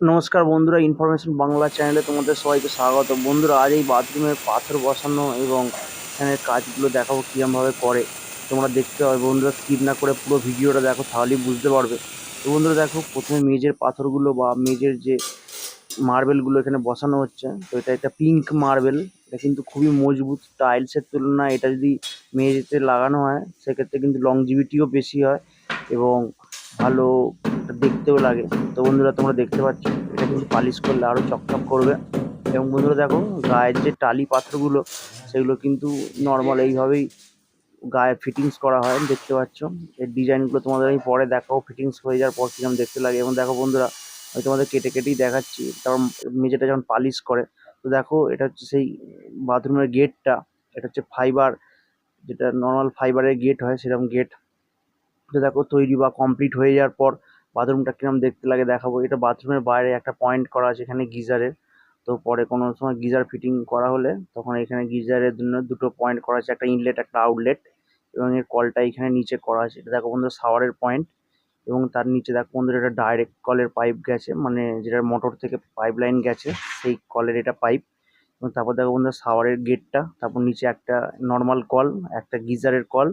নমস্কার বন্ধুরা ইনফরমেশন বাংলা চ্যানেলে তোমাদের সবাইকে স্বাগত। বন্ধুরা, আজ এই বাথরুমে পাথর বসানো এবং এখানে কাজগুলো দেখাবো কীরমভাবে করে। তোমরা দেখতে হবে বন্ধুরা স্কিপ না করে পুরো ভিডিওটা দেখো, তাহলেই বুঝতে পারবে। তো বন্ধুরা দেখো, প্রথমে মেজের পাথরগুলো বা মেজের যে মার্বেলগুলো এখানে বসানো হচ্ছে, তো এটা একটা পিঙ্ক মার্বেল এটা কিন্তু খুবই মজবুত টাইলসের তুলনায় এটা যদি মেঝেতে লাগানো হয়, সেক্ষেত্রে কিন্তু লংজিভিটিও বেশি হয় এবং ভালো দেখতেও লাগে। তো বন্ধুরা, তোমরা দেখতে পাচ্ছ, এটা কিন্তু পালিশ করলে আরও চকচক করবে। এবং বন্ধুরা দেখো, গায়ের যে টালি পাথরগুলো, সেগুলো কিন্তু নর্মাল এইভাবেই গায়ে ফিটিংস করা হয়, দেখতে পাচ্ছ। এর ডিজাইনগুলো তোমাদের আমি পরে দেখাবো ফিটিংস হয়ে যাওয়ার পর কীরকম দেখতে লাগে। এবং দেখো বন্ধুরা, আমি তোমাদের কেটে কেটেই দেখাচ্ছি, কারণ মেঝেটা যখন পালিশ করে, তো দেখো, এটা হচ্ছে সেই বাথরুমের গেটটা এটা হচ্ছে ফাইবার যেটা নর্মাল ফাইবারের গেট হয়, সেরকম গেট তো দেখো, তৈরি বা কমপ্লিট হয়ে যাওয়ার পর বাথরুমটা কিরম দেখতে লাগে দেখাবো। এটা বাথরুমের বাইরে একটা পয়েন্ট করা আছে এখানে গিজারের তো পরে কোনো সময় গিজার ফিটিং করা হলে তখন এখানে গিজারের জন্য দুটো পয়েন্ট করা আছে, একটা ইনলেট একটা আউটলেট এবং এর কলটা এখানে নিচে করা আছে। এটা দেখো বন্ধুরা শাওয়ারের পয়েন্ট এবং তার নিচে দেখো বন্ধুরা, এটা ডাইরেক্ট কলের পাইপ গেছে মানে যেটা মোটর থেকে পাইপ লাইন গেছে, সেই কলের এটা পাইপ এবং তারপর দেখো বন্ধুরা শাওয়ারের গেটটা তারপর নিচে একটা নর্মাল কল, একটা গিজারের কল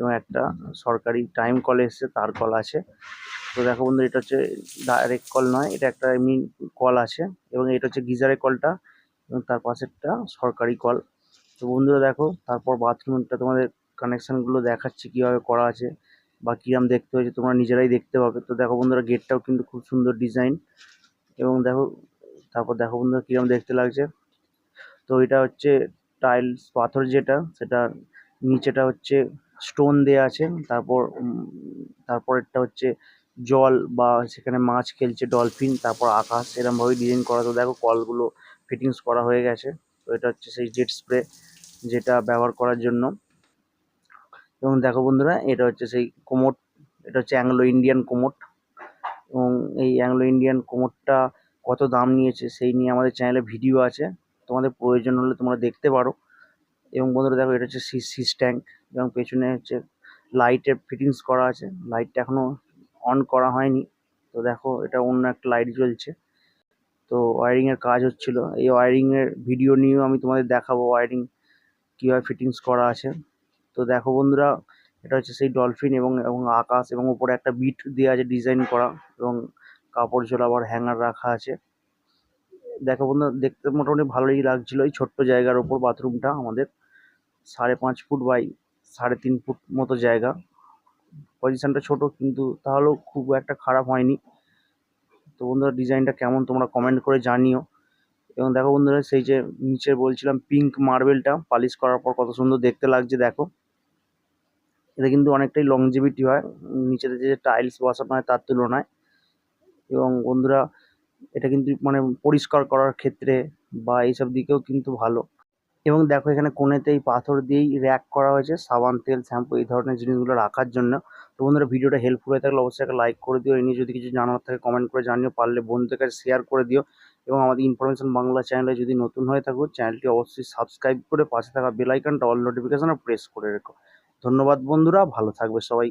এবং একটা সরকারি টাইম কল এসছে তার কল আছে। তো দেখো বন্ধু এটা হচ্ছে ডাইরেক্ট কল নয় এটা একটা এমনি কল আছে এবং এটা হচ্ছে গিজারের কলটা এবং তার পাশেরটা সরকারি কল তো বন্ধুরা দেখো তারপর বাথরুমটা তোমাদের কানেকশানগুলো দেখাচ্ছে কীভাবে করা আছে বা কীরকম দেখতে হয়েছে তোমরা নিজেরাই দেখতে পাবে। তো দেখো বন্ধুরা গেটটাও কিন্তু খুব সুন্দর ডিজাইন এবং দেখো তারপর দেখো বন্ধুরা কীরকম দেখতে লাগছে। তো এটা হচ্ছে টাইলস পাথর যেটা সেটা নিচেটা হচ্ছে স্টোন দেয়া আছে। তারপর উম, তারপরেরটা হচ্ছে জল বা সেখানে মাছ খেলছে ডলফিন তারপর আকাশ এরমভাবে ডিজাইন করা। তো দেখো কলগুলো ফিটিংস করা হয়ে গেছে। তো এটা হচ্ছে সেই জেট স্প্রে যেটা ব্যবহার করার জন্য। এবং দেখো বন্ধুরা এটা হচ্ছে সেই কোমোট এটা হচ্ছে অ্যাংলো ইন্ডিয়ান কোমোট। এবং এই অ্যাংলো ইন্ডিয়ান কোমোটটা কত দাম নিয়েছে সেই নিয়ে আমাদের চ্যানেলে ভিডিও আছে। তোমাদের প্রয়োজন হলে তোমরা দেখতে পারো। এবং বন্ধুরা দেখো, এটা হচ্ছে সিস ট্যাঙ্ক এবং পেছনে হচ্ছে লাইটের ফিটিংস করা আছে। লাইটটা এখনও অন করা হয়নি। তো দেখো, এটা অন্য একটা লাইট জ্বলছে। তো ওয়ারিং এর কাজ হচ্ছিল। এই ওয়ারিং এর ভিডিও নিয়েও আমি তোমাদের দেখাবো ওয়ারিং কীভাবে ফিটিংস করা আছে। তো দেখো বন্ধুরা, এটা হচ্ছে সেই ডলফিন এবং এবং আকাশ এবং উপরে একটা বিট দেওয়া আছে ডিজাইন করা এবং কাপড় ঝোলাবার হ্যাঙ্গার রাখা আছে। দেখো বন্ধুরা, দেখতে মোটামুটি ভালোই লাগছিল। এই ছোট্ট জায়গার ওপর বাথরুমটা আমাদের। সাড়ে পাঁচ ফুট বাই সাড়ে তিন ফুট মতো জায়গা। পজিশানটা ছোট, কিন্তু তাহলেও খুব একটা খারাপ হয়নি। তো বন্ধুরা, ডিজাইনটা কেমন তোমরা কমেন্ট করে জানিও। এবং দেখো বন্ধুরা, সেই যে নিচে বলছিলাম পিঙ্ক মার্বেলটা পালিশ করার পর কত সুন্দর দেখতে লাগছে, দেখো। এটা কিন্তু অনেকটাই লংজিভিটি হয়। নিচেতে যে টাইলস বসানো হয় তার তুলনায়। এবং বন্ধুরা, এটা কিন্তু মানে পরিষ্কার করার ক্ষেত্রে বা এইসব দিকেও কিন্তু ভালো। এবং দেখো এখানে কোণেতে এই পাথর দিয়েই র্যাক করা হয়েছে, সাবান, তেল শ্যাম্পু এই ধরনের জিনিসগুলো রাখার জন্য। তো বন্ধুরা ভিডিওটা হেল্পফুল হয়ে থাকলে অবশ্যই একটা লাইক করে দিও। এই নিয়ে যদি কিছু জানার থাকে কমেন্ট করে জানিও, পারলে বন্ধুদের কাছে শেয়ার করে দিও। এবং আমাদের ইনফরমেশন বাংলা চ্যানেলে যদি নতুন হয়ে থাকো চ্যানেলটি অবশ্যই সাবস্ক্রাইব করে পাশে থাকা বেল আইকনটা অল নোটিফিকেশনে প্রেস করে রেখো। ধন্যবাদ বন্ধুরা, ভালো থাকবে সবাই।